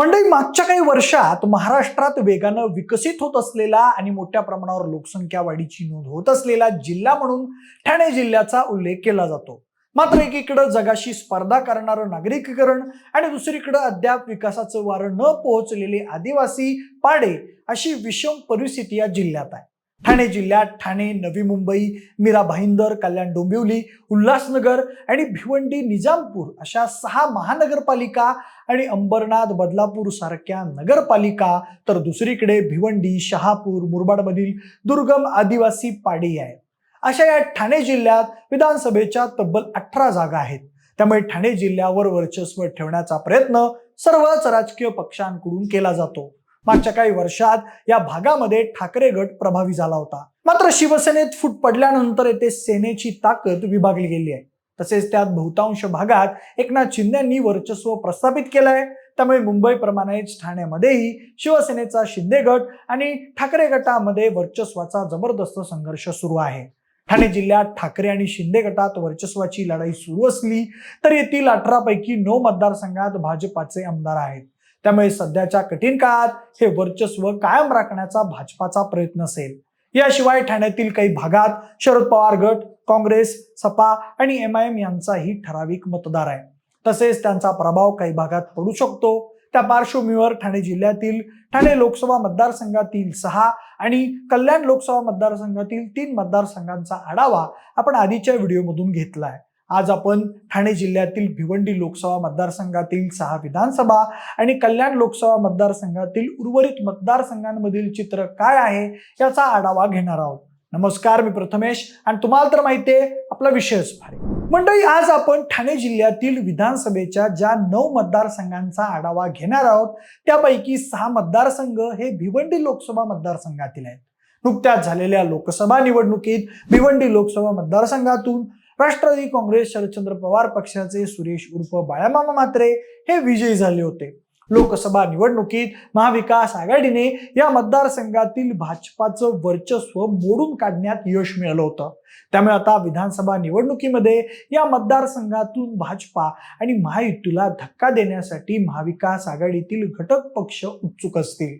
मंडळी मागच्या काही वर्षात महाराष्ट्रात वेगानं विकसित होत असलेला आणि मोठ्या प्रमाणावर लोकसंख्या वाढीची नोंद होत असलेला जिल्हा म्हणून ठाणे जिल्ह्याचा उल्लेख केला जातो. मात्र एकीकडं जगाशी स्पर्धा करणारं नागरिकीकरण आणि दुसरीकडं अद्याप विकासाचं वारं न पोहोचलेले आदिवासी पाडे अशी विषम परिस्थिती या जिल्ह्यात आहे. ठाणे जिल्ह्यात ठाणे नवी मुंबई मीरा भाईंदर कल्याण डोंबिवली उल्हासनगर आणि भिवंडी निजामपूर अशा सहा महानगरपालिका आणि अंबरनाथ बदलापूर सारख्या नगरपालिका. तर दुसरीकडे भिवंडी शहापूर मुरबाडमधील दुर्गम आदिवासी पाडी आहे अशा या ठाणे जिल्ह्यात विधानसभेच्या तब्बल अठरा जागा आहेत. त्यामुळे ठाणे जिल्ह्यावर वर्चस्व ठेवण्याचा प्रयत्न सर्वच राजकीय पक्षांकडून केला जातो. मागच्या काही वर्षात या भागामध्ये ठाकरे गट प्रभावी झाला होता. मात्र शिवसेनेत फूट पडल्यानंतर येथे सेनेची ताकद विभागली गेली आहे. तसेच त्यात बहुतांश भागात एकनाथ शिंदेंनी वर्चस्व प्रस्थापित केलं आहे त्यामुळे मुंबईप्रमाणेच ठाण्यामध्येही शिवसेनेचा शिंदे गट आणि ठाकरे गटामध्ये वर्चस्वाचा जबरदस्त संघर्ष सुरू आहे. ठाणे जिल्ह्यात ठाकरे आणि शिंदे गटात वर्चस्वाची लढाई सुरू असली तर येथील अठरापैकी नऊ मतदारसंघात भाजपाचे आमदार आहेत. त्यामुळे सध्याच्या कठीण काळात हे वर्चस्व कायम राखण्याचा भाजपाचा प्रयत्न असेल. याशिवाय ठाण्यातील काही भागात शरद पवार गट काँग्रेस सपा आणि एम आय एम यांचाही ठराविक मतदार आहे. तसेच त्यांचा प्रभाव काही भागात पडू शकतो. त्या पार्श्वभूमीवर ठाणे जिल्ह्यातील ठाणे लोकसभा मतदारसंघातील सहा आणि कल्याण लोकसभा मतदारसंघातील तीन मतदारसंघांचा आढावा आपण आधीच्या व्हिडिओमधून घेतलाय आज आपण ठाणे जिल्ह्यातील भिवंडी लोकसभा मतदारसंघातील सहा विधानसभा आणि कल्याण लोकसभा मतदारसंघातील उर्वरित मतदारसंघांमधील चित्र काय आहे याचा आढावा घेणार आहोत. नमस्कार मी प्रथमेश आणि तुम्हाला तर माहिती आहे आपला विषयच भारी. मंडळी आज आपण ठाणे जिल्ह्यातील विधानसभेच्या ज्या नऊ मतदारसंघांचा आढावा घेणार आहोत त्यापैकी सहा मतदारसंघ हे भिवंडी लोकसभा मतदारसंघातील आहेत. नुकत्याच झालेल्या लोकसभा निवडणुकीत भिवंडी लोकसभा मतदारसंघातून राष्ट्रवादी काँग्रेस शरदचंद्र पवार पक्षाचे सुरेश उर्फ बाळामामा मात्रे हे विजयी झाले होते. लोकसभा निवडणुकीत महाविकास आघाडीने या मतदारसंघातील भाजपाचं वर्चस्व मोडून काढण्यात यश मिळालं होतं. त्यामुळे आता विधानसभा निवडणुकीमध्ये या मतदारसंघातून भाजपा आणि महायुतीला धक्का देण्यासाठी महाविकास आघाडीतील घटक पक्ष उत्सुक असतील.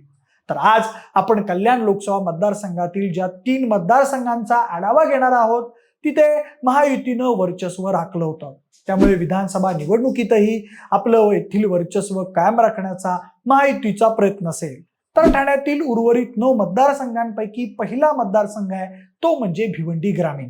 तर आज आपण कल्याण लोकसभा मतदारसंघातील ज्या तीन मतदारसंघांचा आढावा घेणार आहोत तिथे महायुतीनं वर्चस्व राखलं होतं. त्यामुळे विधानसभा निवडणुकीतही आपलं येथील वर्चस्व कायम राखण्याचा महायुतीचा प्रयत्न असेल. तर ठाण्यातील उर्वरित नऊ मतदारसंघांपैकी पहिला मतदारसंघ आहे तो म्हणजे भिवंडी ग्रामीण.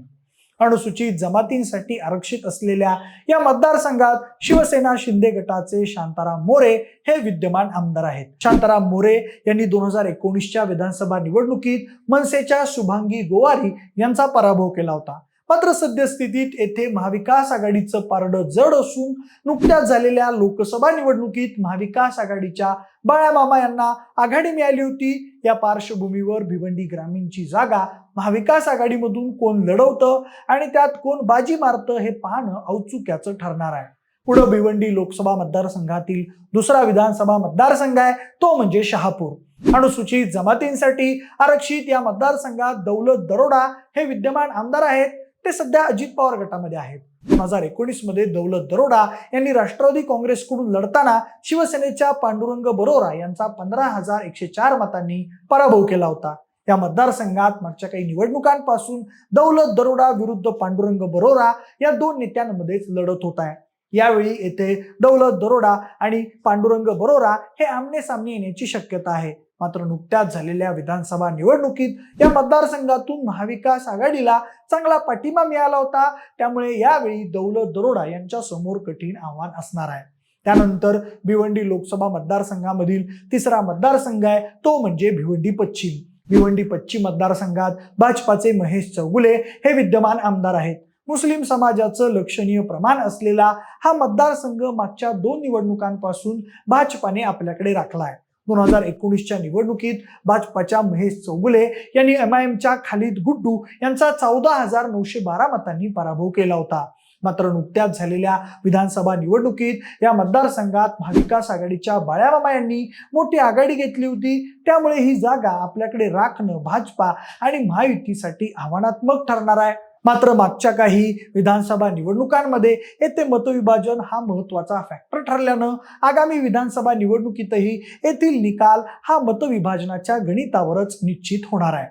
अनुसूचित जमातींसाठी आरक्षित असलेल्या या मतदारसंघात शिवसेना शिंदे गटाचे शांताराम मोरे हे विद्यमान आमदार आहेत. शांताराम मोरे यांनी दोन हजार एकोणीसच्या विधानसभा निवडणुकीत मनसेच्या शुभांगी गोवारी यांचा पराभव केला होता. मात्र सद्यस्थितीत येथे महाविकास आघाडीचं पारडं जड असून नुकत्याच झालेल्या लोकसभा निवडणुकीत महाविकास आघाडीच्या बाळामामा यांना आघाडी मिळाली होती. या पार्श्वभूमीवर भिवंडी ग्रामीणची जागा महाविकास आघाडीमधून कोण लढवतं आणि त्यात कोण बाजी मारतं हे पाहणं औत्सुक्याचं ठरणार आहे. पुढं भिवंडी लोकसभा मतदारसंघातील दुसरा विधानसभा मतदारसंघ आहे. तो म्हणजे शहापूर. अनुसूचित जमातींसाठी आरक्षित या मतदारसंघात दौलत दरोडा हे विद्यमान आमदार आहेत. ते सध्या अजित पवार गटामध्ये आहेत. दोन हजार एकोणीसमध्ये दौलत दरोडा यांनी राष्ट्रवादी काँग्रेसकडून लढताना शिवसेनेच्या पांडुरंग बरोरा यांचा पंधरा हजार एकशे चार मतांनी पराभव केला होता. या मतदारसंघात मागच्या काही निवडणुकांपासून दौलत दरोडा विरुद्ध पांडुरंग बरोरा या दोन नेत्यांमध्येच लढत होत आहे. यावेळी येथे दौलत दरोडा आणि पांडुरंग बरोरा हे आमने सामने येण्याची शक्यता आहे. मात्र नुकत्याच झालेल्या विधानसभा निवडणुकीत या मतदारसंघातून महाविकास आघाडीला चांगला पाठिंबा मिळाला होता. त्यामुळे यावेळी दौलत दरोडा यांच्या समोर कठीण आव्हान असणार आहे. त्यानंतर भिवंडी लोकसभा मतदारसंघामधील तिसरा मतदारसंघ आहे. तो म्हणजे भिवंडी पश्चिम. भिवंडी पश्चिम मतदारसंघात भाजपाचे महेश चौगुले हे विद्यमान आमदार आहेत. मुस्लिम समाजाचं लक्षणीय प्रमाण असलेला हा मतदारसंघ मागच्या दोन निवडणुकांपासून भाजपाने आपल्याकडे राखला आहे दोन हजार एकोणीसच्या निवडणुकीत भाजपाच्या महेश चौगुले यांनी एम आय एमच्या खालिद गुड्डू यांचा चौदा हजार नऊशे बारा मतांनी पराभव केला होता. मात्र नुकत्याच झालेल्या विधानसभा निवडणुकीत या मतदारसंघात महाविकास आघाडीच्या बाळामामा यांनी मोठी आघाडी घेतली होती. त्यामुळे ही जागा आपल्याकडे राखणं भाजपा आणि महायुतीसाठी आव्हानात्मक ठरणार आहे. मात्र मागच्या काही विधानसभा निवडणुकांमध्ये येथे मतविभाजन हा महत्त्वाचा फॅक्टर ठरल्यानं आगामी विधानसभा निवडणुकीतही येथील निकाल हा मतविभाजनाच्या गणितावरच निश्चित होणार आहे.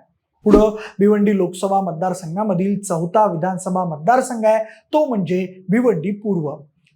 पुढं भिवंडी लोकसभा मतदारसंघामधील चौथा विधानसभा मतदारसंघ आहे तो म्हणजे भिवंडी पूर्व.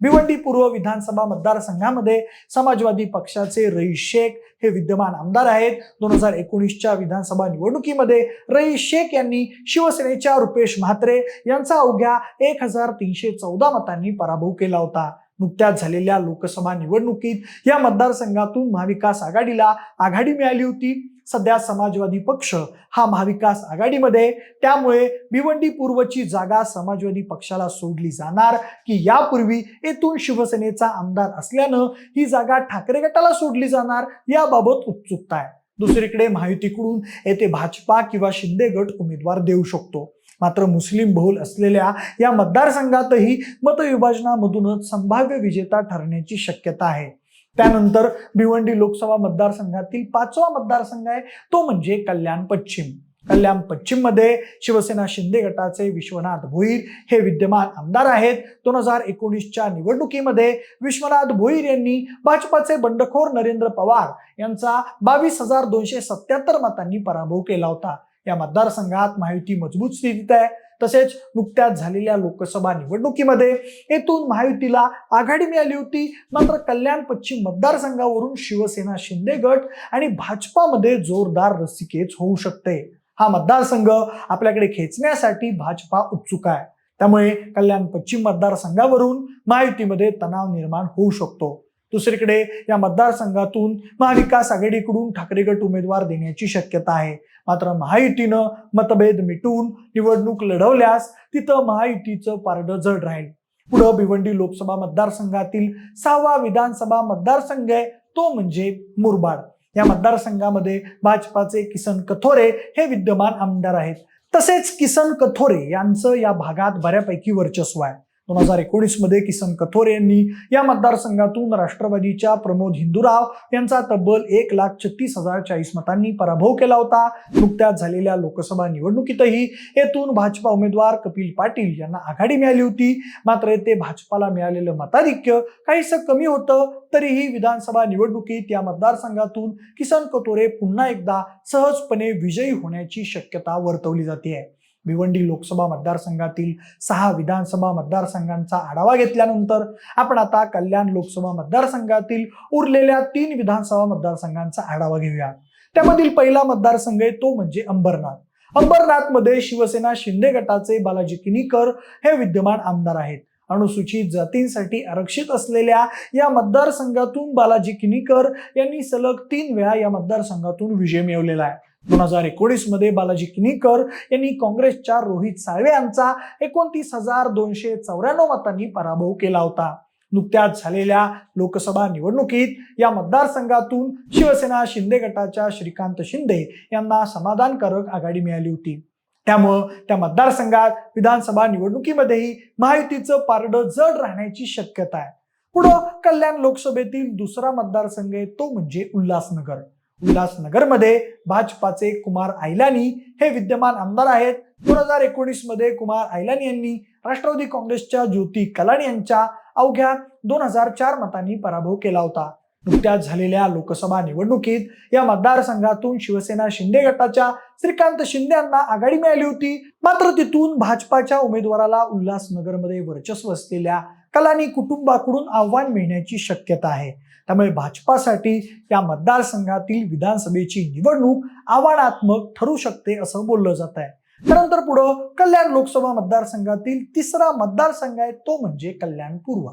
भिवंडी पूर्व विधानसभा मतदारसंघामध्ये समाजवादी पक्षाचे रई शेख हे विद्यमान आमदार आहेत. दोन हजार एकोणीसच्या विधानसभा निवडणुकीमध्ये रई शेख यांनी शिवसेनेच्या रुपेश म्हात्रे यांचा अवघ्या एक हजार तीनशे चौदा मतांनी पराभव केला होता. नुकत्याच झालेल्या लोकसभा निवडणुकीत या मतदारसंघातून महाविकास आघाडीला आघाडी मिळाली होती. सध्या समाजवादी पक्ष हा महाविकास आघाडीमध्ये त्यामुळे भिवंडी पूर्वची जागा समाजवादी पक्षाला सोडली जाणार की यापूर्वी येथून शिवसेनेचा आमदार असल्यानं ही जागा ठाकरे गटाला सोडली जाणार याबाबत उत्सुकता आहे. दुसरीकडे महायुतीकडून येथे भाजपा किंवा शिंदे गट उमेदवार देऊ शकतो. मात्र मुस्लिम बहुल असलेल्या या मतदारसंघातही मतविभाजनामधूनच संभाव्य विजेता ठरण्याची शक्यता आहे. त्यानंतर भिवंडी लोकसभा मतदारसंघातील पाचवा मतदारसंघ आहे तो म्हणजे कल्याण पश्चिम. कल्याण पश्चिममध्ये शिवसेना शिंदे गटाचे विश्वनाथ भोईर हे विद्यमान आमदार आहेत. दोन हजार एकोणीसच्या निवडणुकीमध्ये विश्वनाथ भोईर यांनी भाजपाचे बंडखोर नरेंद्र पवार यांचा बावीस हजार दोनशे सत्याहत्तर मतांनी पराभव केला होता. या मतदारसंघात महायुती मजबूत स्थितीत आहे. तसेच नुकत्याच झालेल्या लोकसभा निवडणुकीमध्ये येथून महायुतीला आघाडी मिळाली होती. मात्र कल्याण पश्चिम मतदारसंघावरून शिवसेना शिंदे गट आणि भाजपामध्ये जोरदार रस्सीखेच होऊ शकते. हा मतदारसंघ आपल्याकडे खेचण्यासाठी भाजपा उत्सुक आहे. त्यामुळे कल्याण पश्चिम मतदारसंघावरून महायुतीमध्ये तणाव निर्माण होऊ शकतो. दुसरीकडे या मतदारसंघातून महाविकास आघाडीकडून ठाकरे गट उमेदवार देण्याची शक्यता आहे. मात्र महायुतीनं मतभेद मिटवून निवडणूक लढवल्यास तिथं महायुतीचं पारडं जड राहील. पुढं भिवंडी लोकसभा मतदारसंघातील सहावा विधानसभा मतदारसंघ आहे तो म्हणजे मुरबाड. या मतदारसंघामध्ये भाजपाचे किसन कथोरे हे विद्यमान आमदार आहेत. तसेच किसन कथोरे यांचं या भागात बऱ्यापैकी वर्चस्व आहे. दोन हजार एकोणीसमध्ये किसन कथोरे यांनी या मतदारसंघातून राष्ट्रवादीच्या प्रमोद हिंदूराव यांचा तब्बल एक लाख छत्तीस हजार चाळीस मतांनी पराभव केला होता. नुकत्याच झालेल्या लोकसभा निवडणुकीतही येथून भाजपा उमेदवार कपिल पाटील यांना आघाडी मिळाली होती. मात्र येथे भाजपाला मिळालेलं मताधिक्य काहीसं कमी होतं तरीही विधानसभा निवडणुकीत या मतदारसंघातून किसन कटोरे पुन्हा एकदा सहजपणे विजयी होण्याची शक्यता वर्तवली जाते आहे भिवंडी लोकसभा मतदारसंघातील सहा विधानसभा मतदारसंघांचा आढावा घेतल्यानंतर आपण आता कल्याण लोकसभा मतदारसंघातील उरलेल्या तीन विधानसभा मतदारसंघांचा आढावा घेऊया. त्यामधील पहिला मतदारसंघ आहे तो म्हणजे अंबरनाथ. अंबरनाथमध्ये शिवसेना शिंदे गटाचे बालाजी किनीकर हे विद्यमान आमदार आहेत. अनुसूचित जातींसाठी आरक्षित असलेल्या या मतदारसंघातून बालाजी किनीकर यांनी सलग तीन वेळा या मतदारसंघातून विजय मिळवलेला आहे. दोन हजार एकोणीसमध्ये बालाजी किनीकर यांनी काँग्रेसच्या रोहित साळवे यांचा एकोणतीस हजार दोनशे चौऱ्याण्णव मतांनी पराभव केला होता. नुकत्याच झालेल्या लोकसभा निवडणुकीत या मतदारसंघातून शिवसेना शिंदे गटाच्या श्रीकांत शिंदे यांना समाधानकारक आघाडी मिळाली होती. त्यामुळं त्या मतदारसंघात विधानसभा निवडणुकीमध्येही महायुतीचं पारडं जड राहण्याची शक्यता आहे. पुढं कल्याण लोकसभेतील दुसरा मतदारसंघ आहे तो म्हणजे उल्हासनगर. उल्हासनगरमध्ये भाजपाचे कुमार आयलानी हे विद्यमान आमदार आहेत. दोन हजार एकोणीसमध्ये कुमार आयलानी यांनी राष्ट्रवादी काँग्रेसच्या ज्योती कलाणी यांच्या अवघ्या दोन हजार चार मतांनी पराभव केला होता. नुकत्याच झालेल्या लोकसभा निवडणुकीत या मतदारसंघातून शिवसेना शिंदे गटाच्या श्रीकांत शिंदे यांना आघाडी मिळाली होती. मात्र तिथून भाजपाच्या उमेदवाराला उल्हासनगरमध्ये वर्चस्व असलेल्या कलानी कुटुंबाकडून आव्हान मिळण्याची शक्यता आहे. त्यामुळे भाजपासाठी या मतदारसंघातील विधानसभेची निवडणूक आव्हानात्मक ठरू शकते असं बोललं जात आहे. त्यानंतर पुढं कल्याण लोकसभा मतदारसंघातील तिसरा मतदारसंघ आहे तो म्हणजे कल्याण पूर्व.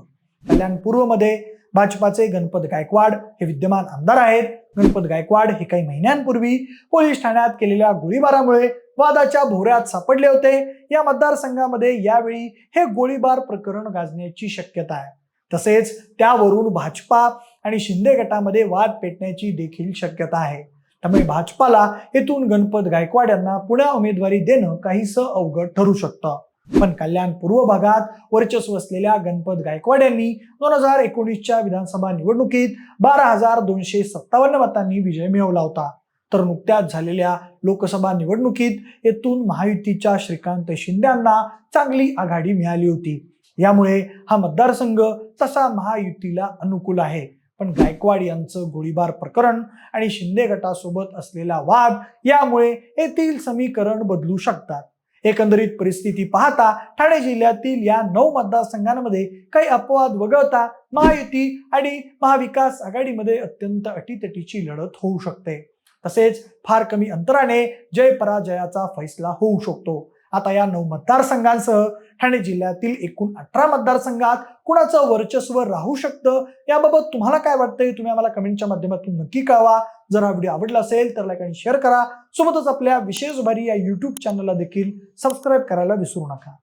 कल्याण पूर्वमध्ये भाजपाचे गणपत गायकवाड हे विद्यमान आमदार आहेत. गणपत गायकवाड हे काही महिन्यांपूर्वी पोलीस ठाण्यात केलेल्या गोळीबारामुळे वादाच्या भोऱ्यात सापडले होते. या मतदारसंघामध्ये यावेळी हे गोळीबार प्रकरण गाजण्याची शक्यता आहे. तसेच त्यावरून भाजपा आणि शिंदे गटामध्ये वाद पेटण्याची देखील शक्यता आहे. त्यामुळे भाजपाला येथून गणपत गायकवाड यांना पुन्हा उमेदवारी देणं काहीसं अवघड ठरू शकतं. पण कल्याण पूर्व भागात वर्चस्व असलेल्या गणपत गायकवाड यांनी दोन हजार एकोणीसच्या विधानसभा निवडणुकीत बारा हजार दोनशे सत्तावन्न मतांनी विजय मिळवला होता. तर नुकत्याच झालेल्या लोकसभा निवडणुकीत येथून महायुतीच्या श्रीकांत शिंद्यांना चांगली आघाडी मिळाली होती. यामुळे हा मतदारसंघ तसा महायुतीला अनुकूल आहे. पण गायकवाड यांचं गोळीबार प्रकरण आणि शिंदे गटासोबत असलेला वाद यामुळे येथील समीकरण बदलू शकतात. एकंदरीत परिस्थिती पाहता ठाणे जिल्ह्यातील या नऊ मतदारसंघांमध्ये काही अपवाद वगळता महायुती आणि महाविकास आघाडीमध्ये अत्यंत अटीतटीची लढत होऊ शकते. तसेच फार कमी अंतराने जय पराजयाचा फैसला होऊ शकतो. आता या नऊ मतदारसंघांसह ठाणे जिल्ह्यातील एकूण अठरा मतदारसंघात कुणाचं वर्चस्व राहू शकतं? याबाबत तुम्हाला काय वाटतंय? तुम्ही आम्हाला कमेंटच्या माध्यमातून नक्की कळवा. जर हा व्हिडिओ आवडला असेल तर लाईक आणि शेअर करा. सोबतच आपल्या विशेष भारी या युट्यूब चॅनलला देखील सबस्क्राईब करायला विसरू नका.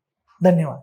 धन्यवाद.